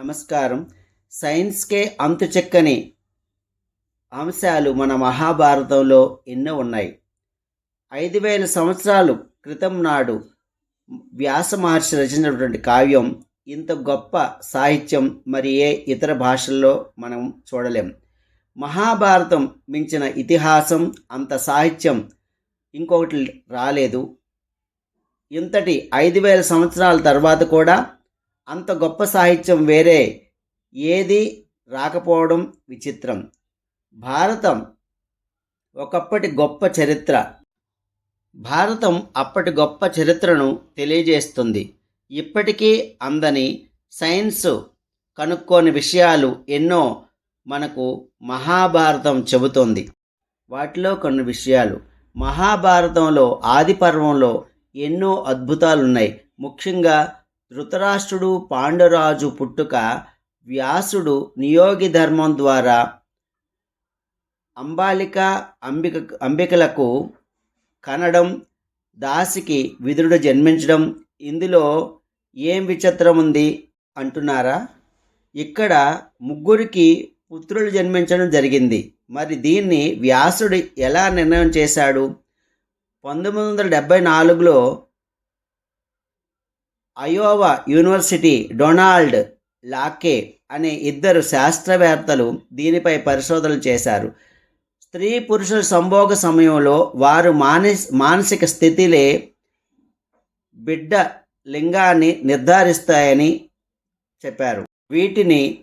నమస్కారం. సైన్స్కే అంతు చెక్కని అంశాలు మన మహాభారతంలో ఎన్నో ఉన్నాయి. ఐదు వేల సంవత్సరాలు క్రితం నాడు వ్యాస మహర్షి రచించినటువంటి కావ్యం ఇంత గొప్ప సాహిత్యం మరి ఏ ఇతర భాషల్లో మనం చూడలేం. మహాభారతం మించిన ఇతిహాసం అంత సాహిత్యం ఇంకొకటి రాలేదు. ఇంతటి ఐదు వేల సంవత్సరాల తర్వాత కూడా అంత గొప్ప సాహిత్యం వేరే. ఏది రాకపోవడం విచిత్రం. భారతం ఒకప్పటి గొప్ప చరిత్ర. భారతం అప్పటి గొప్ప చరిత్రను తెలియజేస్తుంది. ఇప్పటికీ అందని సైన్స్ కనుక్కోని విషయాలు ఎన్నో మనకు మహాభారతం చెబుతోంది. వాటిలో కొన్ని విషయాలు. మహాభారతంలో ఆది పర్వంలో ఎన్నో అద్భుతాలు ఉన్నాయి ముఖ్యంగా ధృతరాష్ట్రుడు పాండురాజు పుట్టుక వ్యాసుడు నియోగి ధర్మం ద్వారా అంబాలిక అంబిక అంబికలకు కనడం దాసికి విదురుడు జన్మించడం ఇందులో ఏం విచిత్రం ఉంది అంటున్నారా? ఇక్కడ ముగ్గురికి పుత్రులు జన్మించడం జరిగింది. మరి దీన్ని వ్యాసుడు ఎలా నిర్ణయం చేశాడు? పంతొమ్మిది వందల డెబ్భై నాలుగులో అయోవా యూనివర్సిటీ డొనాల్డ్ లాకే అనే ఇద్దరు శాస్త్రవేత్తలు దీనిపై పరిశోధనలు చేశారు. స్త్రీ పురుషుల సంభోగ సమయంలో వారు మానస్ మానసిక స్థితిలే బిడ్డ లింగాన్ని నిర్ధారిస్తాయని చెప్పారు. వీటిని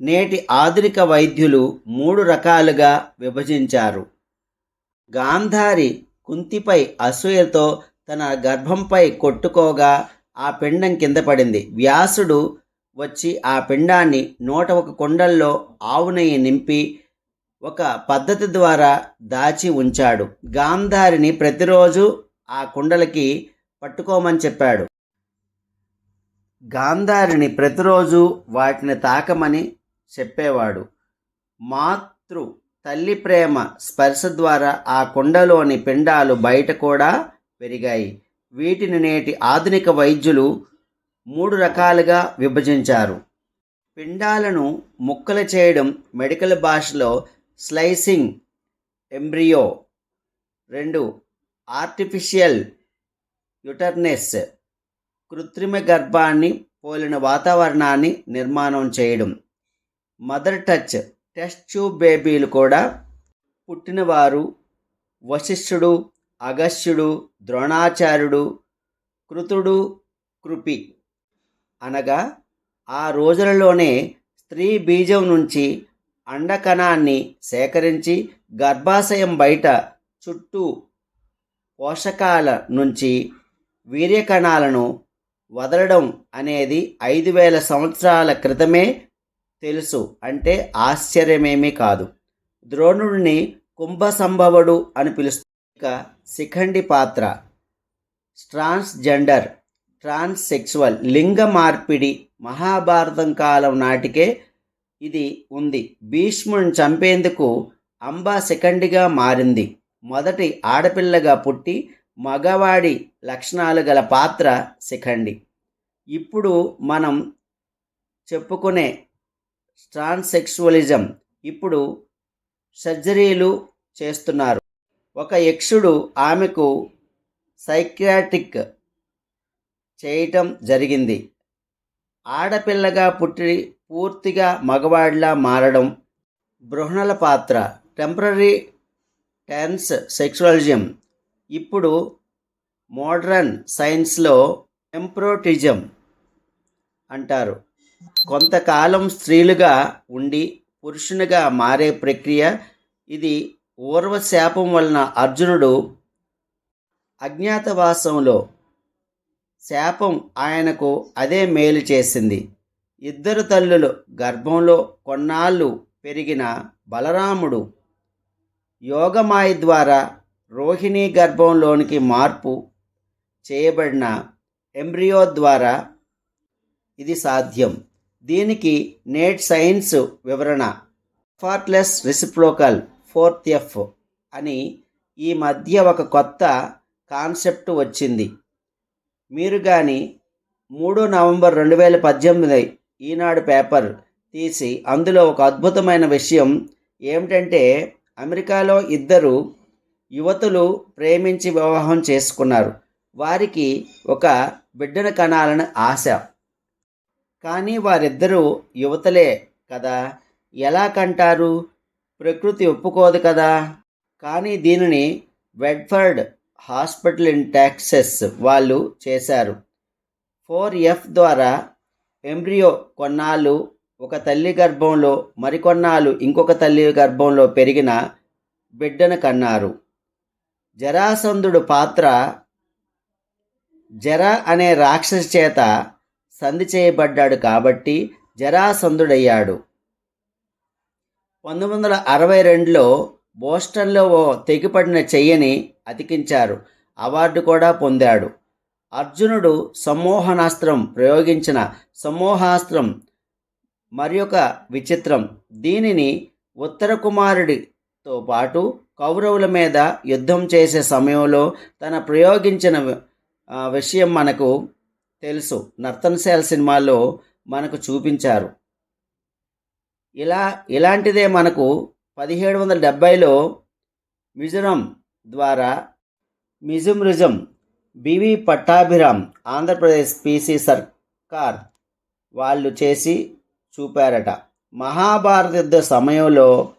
నేటి ఆధునిక వైద్యులు మూడు రకాలుగా విభజించారు. గాంధారి కుంతిపై అసూయతో తన గర్భంపై కొట్టుకోగా ఆ పిండం కింద పడింది. వ్యాసుడు వచ్చి ఆ పిండాన్ని నూట ఒక కుండల్లో ఆవు నెయ్యి నింపి ఒక పద్ధతి ద్వారా దాచి ఉంచాడు. గాంధారిని ప్రతిరోజు ఆ కుండలకి పట్టుకోమని చెప్పాడు. గాంధారిని ప్రతిరోజు వాటిని తాకమని చెప్పేవాడు. మాతృ తల్లి ప్రేమ స్పర్శ ద్వారా ఆ కుండలోని పిండాలు బయట కూడా పెరిగాయి. వీటిని నేటి ఆధునిక వైద్యులు మూడు రకాలుగా విభజించారు. పిండాలను ముక్కలు చేయడం మెడికల్ భాషలో స్లైసింగ్ ఎంబ్రియో. రెండు ఆర్టిఫిషియల్ యుటర్నెస్ కృత్రిమ గర్భాన్ని పోలిన వాతావరణాన్ని నిర్మాణం చేయడం. మదర్ టచ్ టెస్ట్ ట్యూబ్ బేబీలు కూడా పుట్టినవారు వశిష్ఠుడు అగస్త్యుడు ద్రోణాచార్యుడు కృతుడు కృపి. అనగా ఆ రోజులలోనే స్త్రీ బీజం నుంచి అండకణాన్ని సేకరించి గర్భాశయం బయట చుట్టూ పోషకాల నుంచి వీర్యకణాలను వదలడం అనేది ఐదు వేల సంవత్సరాల క్రితమే తెలుసు. అంటే ఆశ్చర్యమేమీ కాదు. ద్రోణుడిని కుంభసంభవుడు అని పిలుస్తారు. ఇక శిఖండి పాత్ర. ట్రాన్స్జెండర్ ట్రాన్స్సెక్సువల్ లింగ మార్పిడి మహాభారతం కాలం నాటికే ఇది ఉంది. భీష్ముని చంపేందుకు అంబా శిఖండిగా మారింది. మొదటి ఆడపిల్లగా పుట్టి మగవాడి లక్షణాలు గల పాత్ర శిఖండి. ఇప్పుడు మనం చెప్పుకునే ట్రాన్సెక్సువలిజం ఇప్పుడు సర్జరీలు చేస్తున్నారు. ఒక యక్షుడు ఆమెకు సైక్రాటిక్ చేయటం జరిగింది. ఆడపిల్లగా పుట్టి పూర్తిగా మగవాడిలా మారడం బృహణల పాత్ర. టెంపరీ టెన్స్ సెక్సువలిజం. ఇప్పుడు మోడ్రన్ సైన్స్లో ఎంప్రోటిజం అంటారు. కొంతకాలం స్త్రీలుగా ఉండి పురుషునిగా మారే ప్రక్రియ ఇది ఊర్వశాపం వలన అర్జునుడు అజ్ఞాతవాసంలో శాపం ఆయనకు అదే మేలు చేసింది. ఇద్దరు తల్లులు గర్భంలో కొన్నాళ్ళు పెరిగిన బలరాముడు యోగమాయ ద్వారా రోహిణీ గర్భంలోనికి మార్పు చేయబడిన ఎంబ్రియో ద్వారా ఇది సాధ్యం. దీనికి నేట్ సైన్స్ వివరణ. ఫార్ట్లెస్ రెసిప్రోకల్ ఫోర్త్ ఎఫ్ అని ఈ మధ్య ఒక కొత్త కాన్సెప్ట్ వచ్చింది. మీరు కానీ మూడు నవంబర్ రెండు వేల పద్దెనిమిది ఈనాడు పేపర్ తీసి అందులో ఒక అద్భుతమైన విషయం ఏమిటంటే అమెరికాలో ఇద్దరు యువతులు ప్రేమించి వివాహం చేసుకున్నారు. వారికి ఒక బిడ్డను కనాలని ఆశ. కానీ వారిద్దరూ యువతలే కదా. ఎలా కంటారు? ప్రకృతి ఒప్పుకోదు కదా. కానీ దీనిని వెడ్ఫర్డ్ హాస్పిటల్ ఇన్ టెక్సస్ వాళ్ళు చేశారు. ఫోర్ ఎఫ్ ద్వారా ఎంబ్రియో కొన్నాళ్ళు ఒక తల్లి గర్భంలో మరికొన్నాళ్ళు ఇంకొక తల్లి గర్భంలో పెరిగిన బిడ్డను కన్నారు. జరాసంధుడు పాత్ర జర అనే రాక్షసి చేత సంధి చేయబడ్డాడు కాబట్టి జరాసంధుడయ్యాడు. పంతొమ్మిది వందల అరవై రెండులో బోస్టన్లో ఓ తెగిపడిన చెయ్యని అతికించారు. అవార్డు కూడా పొందాడు. అర్జునుడు సమ్మోహనాస్త్రం ప్రయోగించిన సమ్మోహాస్త్రం మరొక విచిత్రం. దీనిని ఉత్తర కుమారుడితో పాటు కౌరవుల మీద యుద్ధం చేసే సమయంలో తన ప్రయోగించిన విషయం మనకు తెలుసు. నర్తనశాల సినిమాలో మనకు చూపించారు. ఇలా ఇలాంటిదే మనకు పదిహేడు వందల డెబ్భైలో మిజోరం ద్వారా మిజుమ్రిజం బివి పట్టాభిరామ్ ఆంధ్రప్రదేశ్ పీసీ సర్కార్ వాళ్ళు చేసి చూపారట. మహాభారత యుద్ధ సమయంలో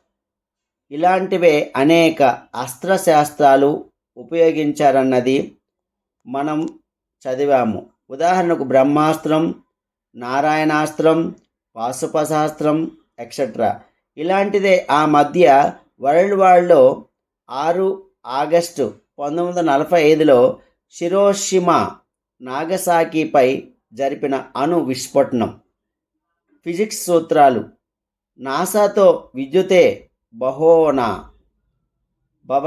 ఇలాంటివే అనేక అస్త్రశాస్త్రాలు ఉపయోగించారన్నది మనం చదివాము. ఉదాహరణకు బ్రహ్మాస్త్రం నారాయణాస్త్రం పాశుపశాస్త్రం ఎక్సెట్రా ఇలాంటిదే ఆ మధ్య వరల్డ్ వార్లో ఆరు ఆగస్టు పంతొమ్మిది వందల నలభై ఐదులో షిరోషిమా నాగసాకిపై జరిపిన అణు విస్ఫోటనం. ఫిజిక్స్ సూత్రాలు నాసాతో విద్యుతే బహోనా భవ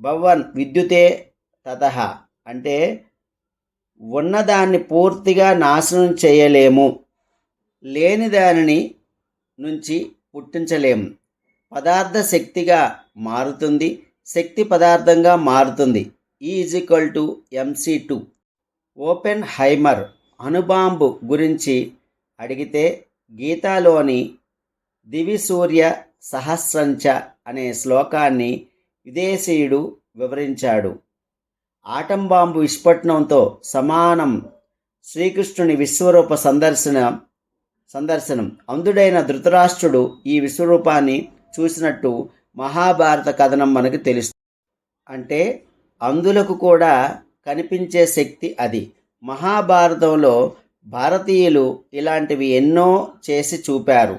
భవన్ విద్యుతే తత అంటే ఉన్నదాన్ని పూర్తిగా నాశనం చేయలేము. లేని దానిని నుంచి పుట్టించలేము పదార్థ శక్తిగా మారుతుంది శక్తి పదార్థంగా మారుతుంది. E is equal to M C two Oppenheimer అణుబాంబు గురించి అడిగితే గీతాలోని దివి సూర్య సహస్రంచ అనే శ్లోకాన్ని విదేశీయుడు వివరించాడు. ఆటం బాంబు విస్ఫోటనంతో సమానం శ్రీకృష్ణుని విశ్వరూప సందర్శన సందర్శనం. అంధుడైన ధృతరాష్ట్రుడు ఈ విశ్వరూపాన్ని చూసినట్టు మహాభారత కథనం మనకు తెలుస్తుంది అంటే అందులకు కూడా కనిపించే శక్తి అది. మహాభారతంలో భారతీయులు ఇలాంటివి ఎన్నో చేసి చూపారు.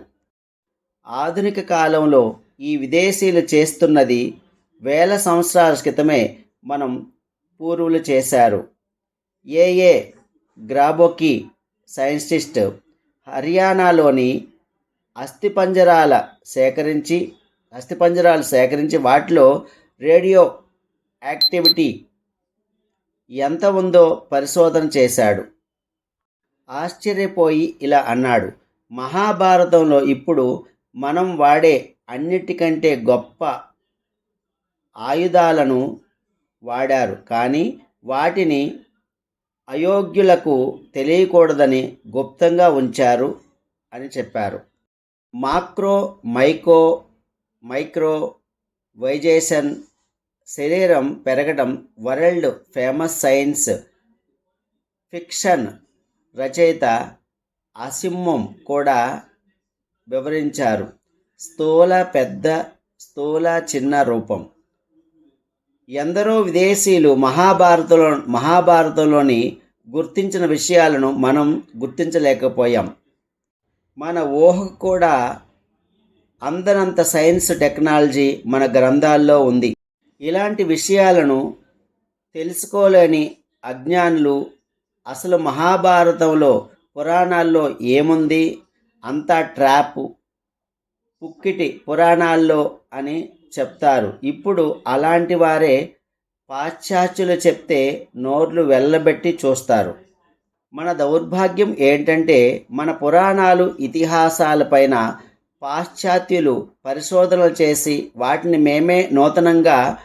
ఆధునిక కాలంలో ఈ విదేశీయులు చేస్తున్నది వేల సంవత్సరాల క్రితమే మనం పూర్వులు చేశారు. ఏ ఏ గ్రాబోకి సైంటిస్ట్ హర్యానాలోని అస్థిపంజరాల సేకరించి అస్థిపంజరాలు సేకరించి వాటిలో రేడియో యాక్టివిటీ ఎంత ఉందో పరిశోధన చేశాడు. ఆశ్చర్యపోయి ఇలా అన్నాడు మహాభారతంలో ఇప్పుడు మనం వాడే అన్నిటికంటే గొప్ప ఆయుధాలను వాడారు. కానీ వాటిని అయోగ్యులకు తెలియకూడదని గుప్తంగా ఉంచారు అని చెప్పారు. మాక్రో మైకో మైక్రో వైజేషన్ శరీరం పెరగడం వరల్డ్ ఫేమస్ సైన్స్ ఫిక్షన్ రచయిత అసింహం కూడా వివరించారు. స్థూల పెద్ద స్థూల చిన్న రూపం. ఎందరో విదేశీయులు మహాభారతంలో మహాభారతంలోని గుర్తించిన విషయాలను మనం గుర్తించలేకపోయాం. మన ఊహకు కూడా అందనంత సైన్స్ టెక్నాలజీ మన గ్రంథాల్లో ఉంది. ఇలాంటి విషయాలను తెలుసుకోలేని అజ్ఞానులు అసలు మహాభారతంలో పురాణాల్లో ఏముంది? అంతా ట్రాప్ పుక్కిటి పురాణాల్లో అని చెప్తారు. ఇప్పుడు అలాంటి వారే పాశ్చాత్యులు చెప్తే నోర్లు వెళ్ళబెట్టి చూస్తారు. మన దౌర్భాగ్యం ఏంటంటే మన పురాణాలు ఇతిహాసాలపైన పాశ్చాత్యులు పరిశోధనలు చేసి వాటిని మేమే నూతనంగా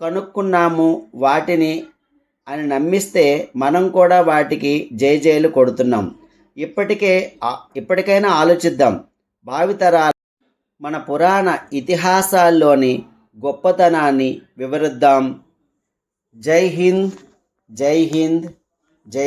కనుక్కున్నాము వాటిని అని నమ్మిస్తే మనం కూడా వాటికి జైజైలు కొడుతున్నాం. ఇప్పటికే ఇప్పటికైనా ఆలోచిద్దాం. భావితరాలు మన పురాణ ఇతిహాసాల్లోని గొప్పతనాన్ని వివరిద్దాం. జై హింద్ జై హింద్ జై